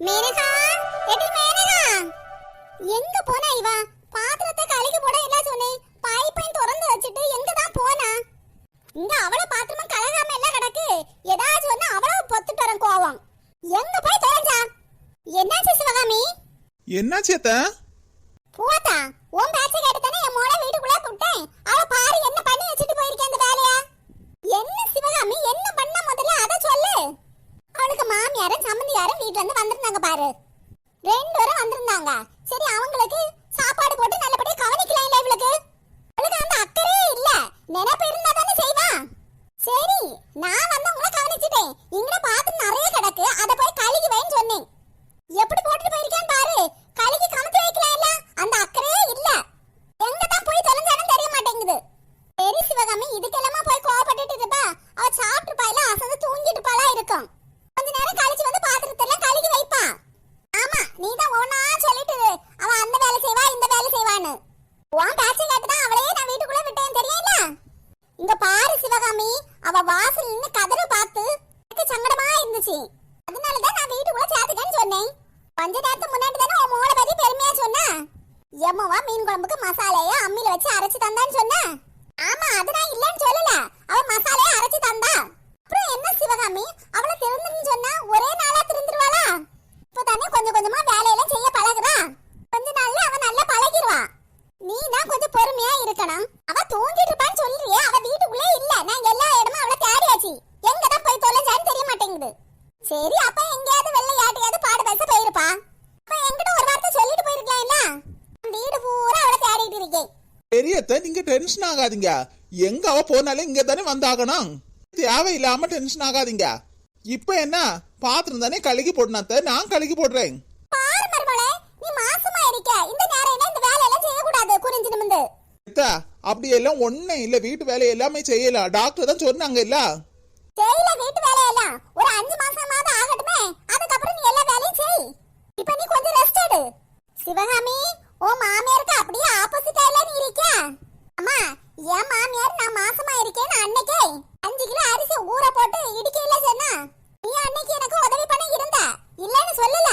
Maneka eddy Maneka எங்க போனா இவ? பாத்திரத்தை கழுகி போட என்ன சொன்னேன் பைப்பையும் திறந்து வச்சுட்டு எங்க தான் போனா? இங்க அவள பாத்திரமா கலகாம எல்லாம் கிடக்கு? ஏதாச்சும் சொன்னா அவள பொத்துட்டு வரேன் கோவம். எங்க போய் தொலைஞ்சா? என்னாச்சு சிவகாமி? என்னாச்சு அத்த பூவாத்தா உன் பேச்ச கேட்டு தானே என் மோளை வீட்டுக்குள்ள விட்டேன் அவ பாரு என்ன பண்ணி வச்சுட்டு போயிருக்கேன் அந்த வேலைய என்ன சிவகாமி என்ன பண்ண முதல்ல அத சொல்லு அவளுக்கு மாமியாரும் சம்மந்தியாரும் வீட்ல இருந்து வந்திருந்தாங்க பாரு ரெண்டு பேரும் வந்திருந்தாங்க சரி அவங்களுக்கு சாப்பாடு போட்டு நல்லபடியா கவனிக்கலாம் இல்ல இவளுக்கு அவளுக்கு அந்த அக்கறையே இல்ல நினைப்பு இருந்தா தானே செய்வா சரி நான் வந்து உங்களை கவனிச்சிட்டேன் இங்க பாத்து நிறைய கிடக்கு. அத போய் கழுகி வைன்னு சொன்னேன். எப்படி போட்டுட்டு போயிருக்கேன் பாரு. கழுகி கமத்தி வைக்கல அந்த அக்கறையே இல்ல. எங்க தான் போய் தொலைஞ்சாலும் தெரிய மாட்டேங்குது. பெரிய சிவகாமி இதுக்கெல்லாமா போய் கோவப்பட்டுட்டு இருப்பா. அவ சாப்பிட்டு பாயில அசந்து தூங்கிட்டு பாலா இருக்கும். கொஞ்ச நேரம் கழிச்சு வந்து பாத்திரத்தை எல்லாம் கழுகி வைப்பா. ஆமா நீ தான் ஒன்னா சொல்லிட்டு அவ அந்த வேலை செய்வா இந்த வேலை செய்வான்னு. உன் பேச்சை கேட்டுதான் அவளையே நான் வீட்டுக்குள்ள விட்டேன் தெரியல இங்க பாரு சிவகாமி அவ வாசல் நின்னு கதற பார்த்து சங்கடமா இருந்துச்சு. அதனாலதான் நான் வீட்டுக்குள்ள சேர்த்துட்டேன்னு சொன்னேன். கொஞ்ச நேரத்துக்கு முன்னாடி தானே உன் மோளை பத்தி பெருமையா சொன்னா? எம்மவா மீன் குழம்புக்கு மசாலைய அம்மியில வச்சு அரைச்சு தந்தான்னு சொன்ன? ஆமா அது நான் இல்லன்னு சொல்லல. பெரியத்த நீங்க டென்ஷன் ஆகாதீங்க. எங்க அவ போனாலும் இங்க தானே வந்தாகணும். தேவையில்லாம டென்ஷன் ஆகாதீங்க. இப்ப என்ன? பாத்திரம் தானே கழுகி போடணாத்த நான் கழுகி போடுறேன். அத்த அப்படி எல்லாம் ஒண்ணும் இல்ல. வீட்டு வேலை எல்லாமே செய்யலாம். டாக்டர் தான் சொன்னாங்க இல்ல. செய்யல வீட்டு வேலையெல்லாம். ஒரு அஞ்சு மாசமாவது ஆகட்டுமே. அதுக்கப்புறம் நீ எல்லா வேலையும் செய். இப்ப நீ கொஞ்சம் ரெஸ்ட் எடு. சிவகாமி ஓ மாமியாருக்கு அப்படியே ஆப்போசிட்டா இல்ல நீ இருக்க அம்மா என் மாமியார் நான் மாசமா இருக்கேன்னு அன்னைக்கே அஞ்சு கிலோ அரிசி ஊற போட்டு இடிக்கையில சொன்னா நீ அன்னைக்கு எனக்கு உதவி பண்ண இருந்த இல்லன்னு சொல்லல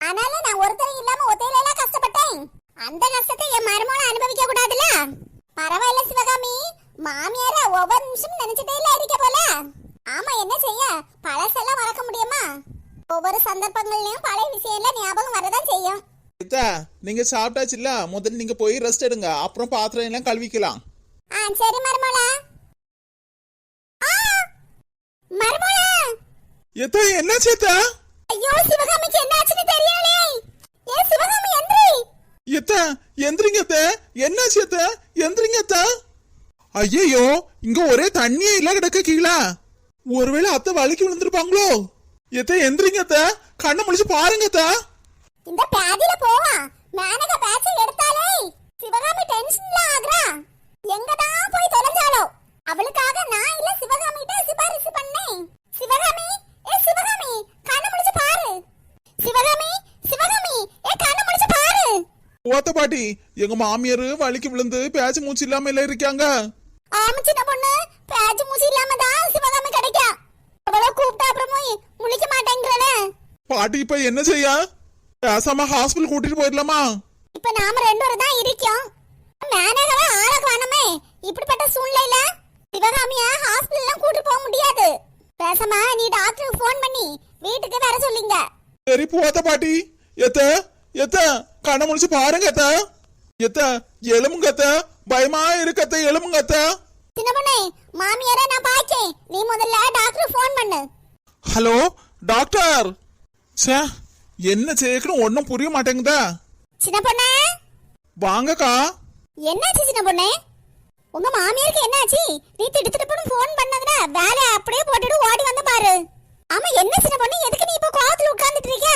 ஆனாலும் நான் ஒருத்தர் இல்லாம ஒத்தையில எல்லாம் கஷ்டப்பட்டேன் அந்த கஷ்டத்தை என் மருமகளை அனுபவிக்க கூடாதுல்ல பரவாயில்ல சிவகாமி மாமியார ஒவ்வொரு நிமிஷம் நினைச்சிட்டே இல்ல இருக்க போல ஆமா என்ன செய்ய பழசெல்லாம் மறக்க முடியுமா ஒவ்வொரு சந்தர்ப்பங்கள்லயும் பழைய விஷயம்லாம் ஞாபகம் வரதான் செய்யும் அத்த நீங்க சாப்பிட்டாச்சு இல்ல? முதல்ல நீங்க போய் ரெஸ்ட் எடுங்க. அப்புறம் பாத்திரம் எல்லாம் கழுவிக்கலாம். ஆ சரி மருமலா மருமலா எத்த என்னாச்சு அத்த ஐயோ சிவகாமிக்கு ஏ சிவகாமி எந்திரி. எத்த எந்திரிங்க அத்த என்னாச்சு அத்த எந்திரிங்க அத்த ஐயோ இங்க ஒரே தண்ணியே இல்ல கிடக்க கீழே. ஒருவேளை அத்தை வலிக்கு விழுந்திருப்பாங்களோ? எத்த எந்திரிங்க அத்த கண்ணை முடிச்சு பாருங்க அத்த இந்த பாதியில போவா. மேனக பேச்ச எடுத்தாலே சிவகாமி டென்ஷன்ல ஆகுறா. எங்க தான் போய் தொலைஞ்சாலோ அவளுக்காக நான் இல்ல சிவகாமி கிட்ட சிபாரிசு பண்ணேன். சிவகாமி ஏ சிவகாமி கண்ணு முடிச்சு பாரு. சிவகாமி சிவகாமி ஏ கண்ணு முடிச்சு பாரு. ஓத்த பாட்டி எங்க மாமியார் வலிக்கு விழுந்து பேச்சு மூச்சு இல்லாம இல்ல இருக்காங்க. ஆமா சின்ன பொண்ணு பேச்சு மூசி இல்லாம தான் சிவகாமி கிடைக்கா. அவ்வளவு கூப்பிட்டா அப்புறமும் முழிக்க மாட்டேங்கிறனே பாட்டி இப்ப என்ன செய்ய? பேசாம ஹாஸ்பிட்டல் கூட்டிட்டு போயிடலாமா? இப்ப நாம ரெண்டு பேரும் தான் இருக்கோம். மேனகவே ஆளக்கு வேணுமே இப்படிப்பட்ட சூழ்நிலையில சிவகாமிய ஹாஸ்பிடல்லாம் கூட்டு போக முடியாது. பேசாம நீ டாக்டருக்கு ஃபோன் பண்ணி வீட்டுக்கு வர சொல்லிங்க. சரி போத்த பாட்டி. எத்த எத்த கண்ணை முடிச்சு பாருங்க எத்த. எத்த எலும்புங்க அத்த பயமா இருக்கத்த எலும்புங்க அத்த சின்ன பொண்ணே மாமியார நான் பாக்கேன். நீ முதல்ல டாக்டருக்கு ஃபோன் பண்ணு. Hello doctor. சே என்ன செய்யணும் ஒன்னும் புரிய மாட்டேங்குதா? சின்ன பொண்ணே? வாங்கக்கா. என்னாச்சு சின்ன பொண்ணே? உங்க மாமியாருக்கு என்னாச்சு? நீ திட்டு திட்டுப்புன்னு ஃபோன் பண்ணதுல வேலையை அப்படியே போட்டுட்டு ஓடி வந்து பாரு. ஆமா என்ன சின்ன பொண்ணு? எதுக்கு நீ இப்போ கோவத்துல உட்கார்ந்துட்டு இருக்க?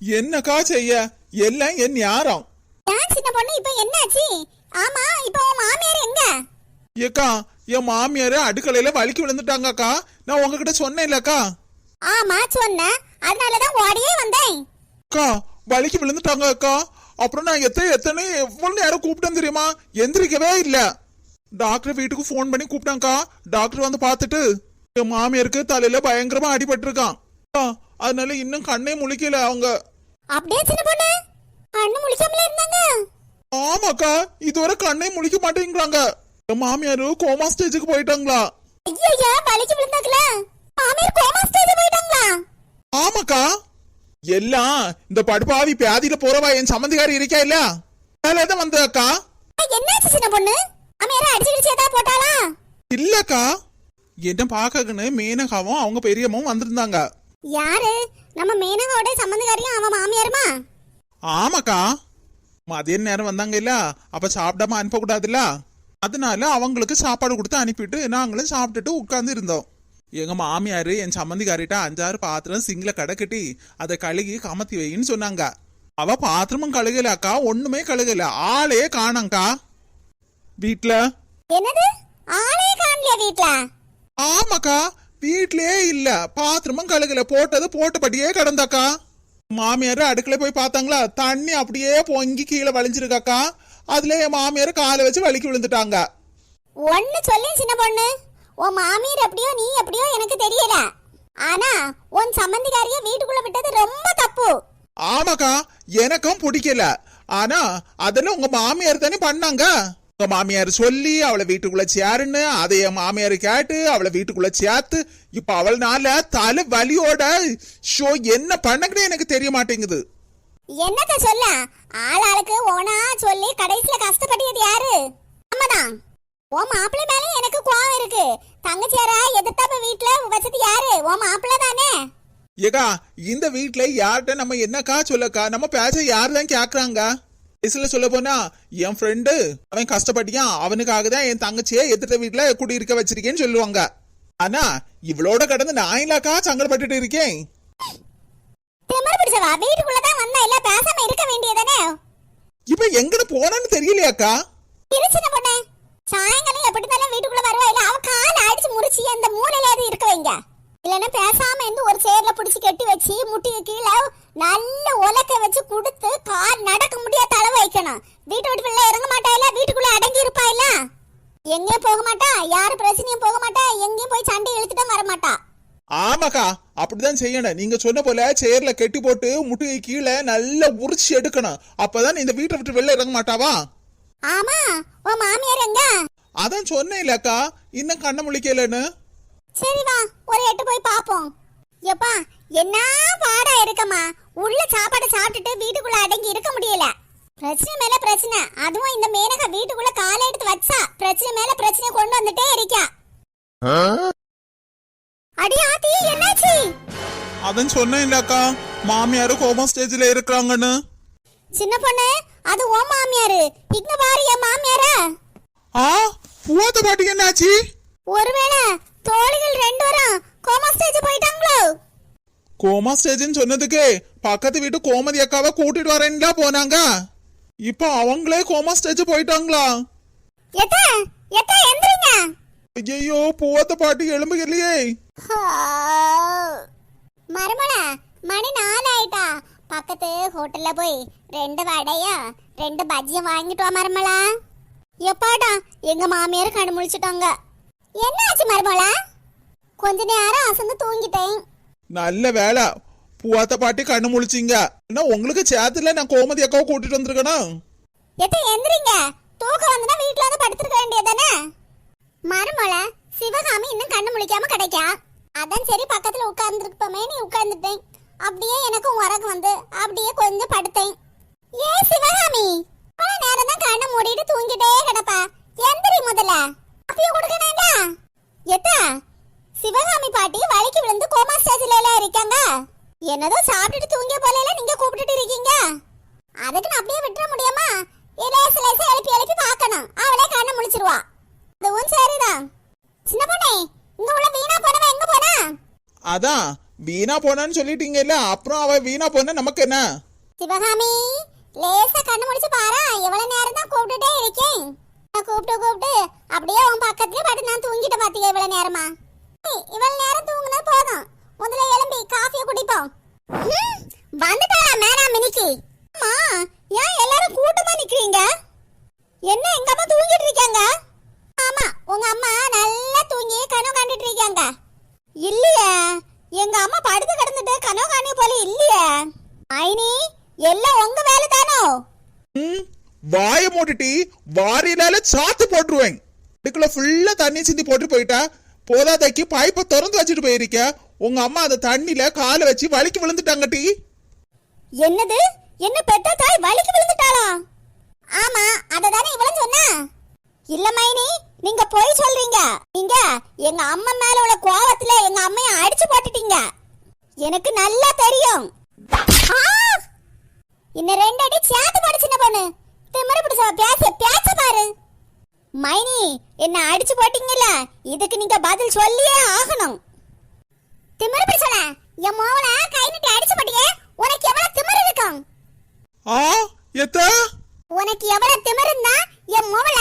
என்னக்கா செய்ய? எல்லாம் என் ஞாரம். ஏன் சின்ன பொண்ணு இப்போ என்னாச்சு? ஆமா இப்போ உன் மாமியார் எங்க? ஏக்கா என் மாமியாரு அடுக்கலையில வலிக்கு விழுந்துட்டாங்கக்கா. நான் உங்ககிட்ட சொன்னேன் இல்லக்கா ஆமா சொன்னேன். அதனாலதான் ஓடியே வந்தேன். அக்கா வலிக்கு விழுந்துட்டாங்க அக்கா. அப்புறம் நான் எத்தனை எத்தனை எவ்வளவு நேரம் கூப்பிட்டேன் தெரியுமா? எந்திரிக்கவே இல்ல. டாக்டர் வீட்டுக்கு ஃபோன் பண்ணி கூப்பிட்டாங்கக்கா டாக்டர் வந்து பார்த்துட்டு என் மாமியாருக்கு தலையில பயங்கரமா அடிபட்டிருக்கான். ஆ, அதனால இன்னும் கண்ணே முழிக்கல அவங்க. அப்படியே சின்ன பொண்ணு கண்ணு முழிக்காமல இருந்தாங்க. ஆமாக்கா இதுவரை கண்ணே முழிக்க மாட்டேங்கிறாங்க. என் மாமியாரு கோமா ஸ்டேஜுக்கு போயிட்டாங்களா? ஐயா வலிக்கு விழுந்தாங்கள. மாமியார் கோமா ஸ்டேஜ் போயிட்டாங்களா? ஆமாக்கா. எல்லாம் இந்த படுபாவி பியாதியில போறவா என் சம்மந்திகாரி இருக்கா இல்ல வேலை தான் வந்த அக்கா என்னாச்சு சின்ன பொண்ணு? மாமியார் அடிச்சு கிடிச்சு ஏதாவது போட்டாளா? இல்லக்கா. என்ன பாக்கன்னு மேனகாவும் அவங்க பெரியம்மாவும் வந்திருந்தாங்க. யாரு? நம்ம மேனகாவோட சம்பந்தக்காரியும் அவன் மாமியாருமா? ஆமாக்கா. மதிய நேரம் வந்தாங்க இல்ல அப்ப சாப்பிடாம அனுப்ப கூடாதுல்ல அதனால அவங்களுக்கு சாப்பாடு கொடுத்து அனுப்பிட்டு நாங்களும் சாப்பிட்டுட்டு உட்கார்ந்து இருந்தோம். எங்க மாமியாரு என் சம்மந்திக்காரிட்ட அஞ்சாறு பாத்திரம் சிங்கில கடை கட்டி அதை கழுகி கமத்தி வைன்னு சொன்னாங்க. அவ பாத்திரமும் கழுகல அக்கா ஒண்ணுமே கழுகல. ஆளையே காணாங்க்கா வீட்ல? என்னது? ஆளே காணலையா வீட்ல? ஆமாக்கா வீட்லயே இல்ல. பாத்திரமும் கழுகல. போட்டது போட்டபடியே கிடந்தாக்கா. மாமியார் அடுக்கல போய் பார்த்தாங்களா? தண்ணி அப்படியே பொங்கி கீழே வலிஞ்சிருக்காக்கா அதுல என் மாமியார் காலை வச்சு வலிக்கு விழுந்துட்டாங்க. ஒன்னு சொல்லி சின்ன பொண்ணு. உன் மாமியார் எப்படியோ நீ எப்படியோ எனக்கு தெரியல. ஆனா உன் சம்பந்திக்காரிய வீட்டுக்குள்ள விட்டது ரொம்ப தப்பு. ஆமாக்கா எனக்கும் பிடிக்கல. ஆனா அதெல்லாம் உங்க மாமியார் தானே பண்ணாங்க? உங்க மாமியார் சொல்லி அவளை வீட்டுக்குள்ள சேருன்னு அதை என் மாமியார் கேட்டு அவளை வீட்டுக்குள்ள சேர்த்து இப்ப அவள்னால தலை வலியோட ஷோ என்ன பண்ணக்குன்னு எனக்கு தெரிய மாட்டேங்குது. என்னத்த சொல்ல? ஆளாளுக்கு ஓனா சொல்லி கடைசியில கஷ்டப்பட்டது யாரு? அம்மதான். உன் மாப்பிள்ளை மேல எனக்கு கோவம் தங்கச்சியாரா எதிர்த்தாப்ப வீட்டுல வச்சது யாரு? உன் மாப்பிள்ளை தானே? ஏகா இந்த வீட்ல யார்கிட்ட நம்ம என்னக்கா சொல்லக்கா? நம்ம பேச யார் தான் கேக்குறாங்க? வயசுல சொல்ல போனா என் ஃப்ரெண்டு அவன் கஷ்டப்பட்டியான். அவனுக்காக தான் என் தங்கச்சியை எதிர்த்த வீட்ல குடியிருக்க வச்சிருக்கேன்னு சொல்லுவாங்க. ஆனா இவளோட கடந்து நான் இல்லக்கா சங்கடப்பட்டுட்டு இருக்கேன். திமிரு பிடிச்சவா வீட்டுக்குள்ளதான் வந்தா இல்ல பேசாம இருக்க வேண்டியதானே? இப்ப எங்கன்னு போனான்னு தெரியலையாக்கா? இரு சின்ன பொண்ணே. சாயங்காலம் எப்படி இருந்தாலும் வீட்டுக்குள்ள வருவா இல்ல அடிச்சு முறிச்சு அந்த மூலையிலாவது இருக்க வைங்க. இல்லைன்னா பேசாம இருந்து ஒரு சேர்ல பிடிச்சு கட்டி வச்சு முட்டிக்கு கீழே நல்ல உலக்க வச்சு கொடுத்து கால் நடக்க முடியாத அளவு வைக்கணும். வீட்டு விட்டு பிள்ளை இறங்க மாட்டா இல்ல வீட்டுக்குள்ள அடங்கி இருப்பா இல்ல எங்கேயும் போக மாட்டா? யாரு பிரச்சனையும் போக மாட்டா? எங்கேயும் போய் சண்டை இழுத்துட்டு வர மாட்டா. ஆமாக்கா அப்படிதான் செய்யணும். நீங்க சொன்ன போல சேர்ல கெட்டி போட்டு முட்டுகை கீழே நல்லா உரிச்சு எடுக்கணும். அப்பதான் இந்த வீட்டை விட்டு வெளில இறங்க மாட்டாவா? ஆமா உன் மாமியார் எங்க? அதான் சொன்னேன் இல்லக்கா இன்னும் கண்ண முழிக்கலன்னு. சரி வா ஒரு எட்டு போய் பாப்போம். எப்பா என்ன பாடா இருக்கம்மா? உள்ள சாப்பாடு சாப்பிட்டுட்டு வீட்டுக்குள்ள அடங்கி இருக்க முடியல. பிரச்சனை மேல பிரச்சனை. அதுவும் இந்த மேனகா வீட்டுக்குள்ள காலை எடுத்து வச்சா. பிரச்சனை மேல பிரச்சனை கொண்டு வந்துட்டே இருக்கா. அடி ஆத்தி என்னாச்சு? அதான் சொன்னேன் இல்லக்கா மாமியாரு கோபம் ஸ்டேஜ்ல இருக்கிறாங்கன்னு. சின்ன பொண்ணு அது ஓ மாமியாரு. இங்க பாரு என் மாமியாரா. ஆ? பூவாத்த பாட்டிக்கு என்னாச்சு? ஒருவேளை தோழிகள் ரெண்டு வரும் கோமா ஸ்டேஜ் போயிட்டாங்களோ? கோமா ஸ்டேஜ்னு சொன்னதுக்கு பக்கத்து வீட்டு கோமதி அக்காவை கூட்டிட்டு வரேன்ல போனாங்க. இப்போ அவங்களே கோமா ஸ்டேஜ் போயிட்டாங்களா? எத்த எத்த எந்திரிங்க. ஐயோ பூவாத்த பாட்டி எழும்புகலையே மருமல மணி நாலு ஆயிட்டா. பக்கத்து ஹோட்டல்ல போய் ரெண்டு வடையும் ரெண்டு பஜ்ஜியும் வாங்கிட்டு வா மருமலா எப்பாடா? எங்க மாமியார் கண்ணு முழிச்சிட்டாங்க. என்ன ஆச்சு மருமலா கொஞ்ச நேரம் அசந்து தூங்கிட்டேன். நல்ல வேலை பூவாத்த பாட்டி கண்ணு முழிச்சிங்க. என்ன உங்களுக்கு சேத்துல நான் கோமதி அக்காவை கூட்டிட்டு வந்திருக்கணும் எத்த எந்திரிங்க. தூக்கம் வந்துனா வீட்ல வந்து படுத்துருக்க வேண்டியதானே மருமல சிவகாமி இன்னும் கண்ணு முழிக்காம கிடைக்கா? அதான் சரி பக்கத்துல உட்கார்ந்துருப்போமே நீ உட்கார்ந்துட்டேன். அப்படியே எனக்கும் உறக்கம் வந்து அப்படியே கொஞ்சம் படுத்தேன். ஏ சிவகாமி? இவ்வளவு நேரம் தான் கண்ணை மூடிட்டு தூங்கிட்டே கிடப்பா எந்திரி முதல்ல அப்படியே கொடுக்கணேடா எத்தா சிவகாமி பாட்டி வலிக்கு விழுந்து கோமா ஸ்டேஜ்ல இருக்காங்க என்னதோ சாப்பிட்டுட்டு தூங்கிய போல நீங்க கூப்பிட்டுட்டு இருக்கீங்க அதுக்கு நான் அப்படியே விட்டுற முடியுமா லேச லேச எழுப்பி எழுப்பி பார்க்கணும் அவளே கண்ணை முழிச்சிருவா அதுவும் சரிதான் சின்ன பொண்ணே இங்க உள்ள வீணா போனவ எங்க போனா அதான் வீணா போனான்னு சொல்லிட்டீங்கல்ல அப்புறம் அவ வீணா போனா நமக்கு என்ன சிவகாமி லேசா கண்ணு முடிச்சு பாரா. எவ்வளவு நேரம் தான் கூப்பிட்டுட்டே இருக்கேன். கூப்பிட்டு கூப்பிட்டு அப்படியே உன் பக்கத்துலயே பாட்டு நான் தூங்கிட்ட பாத்தீங்க இவ்வளவு நேரமா. இவ்வளவு நேரம் தூங்குனா போதும். முதல்ல எழும்பி காஃபியை குடிப்போம். ஹம், வந்துட்டாளா மேனா மினிக்கு? அம்மா ஏன் எல்லாரும் கூட்டமா நிக்கிறீங்க என்ன எங்க அம்மா தூங்கிட்டு இருக்காங்க ஆமா உங்க அம்மா நல்லா தூங்கி கனவு கண்டுட்டு இருக்காங்க இல்லையே எங்க அம்மா படுத்து கிடந்துட்டு மைனி எல்லாம் உங்க வேலை தானோ ம் வாய மூட்டுட்டி மேல சாத்து போட்டுருவேன். இதுக்குள்ள ஃபுல்லா தண்ணி சிந்தி போட்டு போயிட்டா போதாதைக்கு பைப்பை திறந்து வச்சுட்டு போயிருக்க. உங்க அம்மா அந்த தண்ணியில காலை வச்சு வலிக்கு விழுந்துட்டாங்க டீ என்னது? என்ன பெத்த தாய் வலிக்கு விழுந்துட்டாளா? ஆமா அததானே இவளும் சொன்னா. இல்ல மைனி நீங்க போய் சொல்றீங்க. நீங்க எங்க அம்மா மேல உள்ள கோவத்துல எங்க அம்மைய அடிச்சு போட்டுட்டீங்க. எனக்கு நல்லா தெரியும். இன்ன ரெண்டு அடி சேர்த்து போடு சின்ன பொண்ணு. திமிரு பிடிச்ச பேச மைனி என்ன அடிச்சு போட்டீங்கல்ல? இதுக்கு நீங்க பதில் சொல்லியே ஆகணும். திமிரு பிடிச்சல என் மோவல கை நீட்டி அடிச்சு போட்டியே உனக்கு எவ்வளவு திமிரு இருக்கும்? ஆ? எத்த? உனக்கு எவ்வளவு திமிரு இருந்தா என் மோவல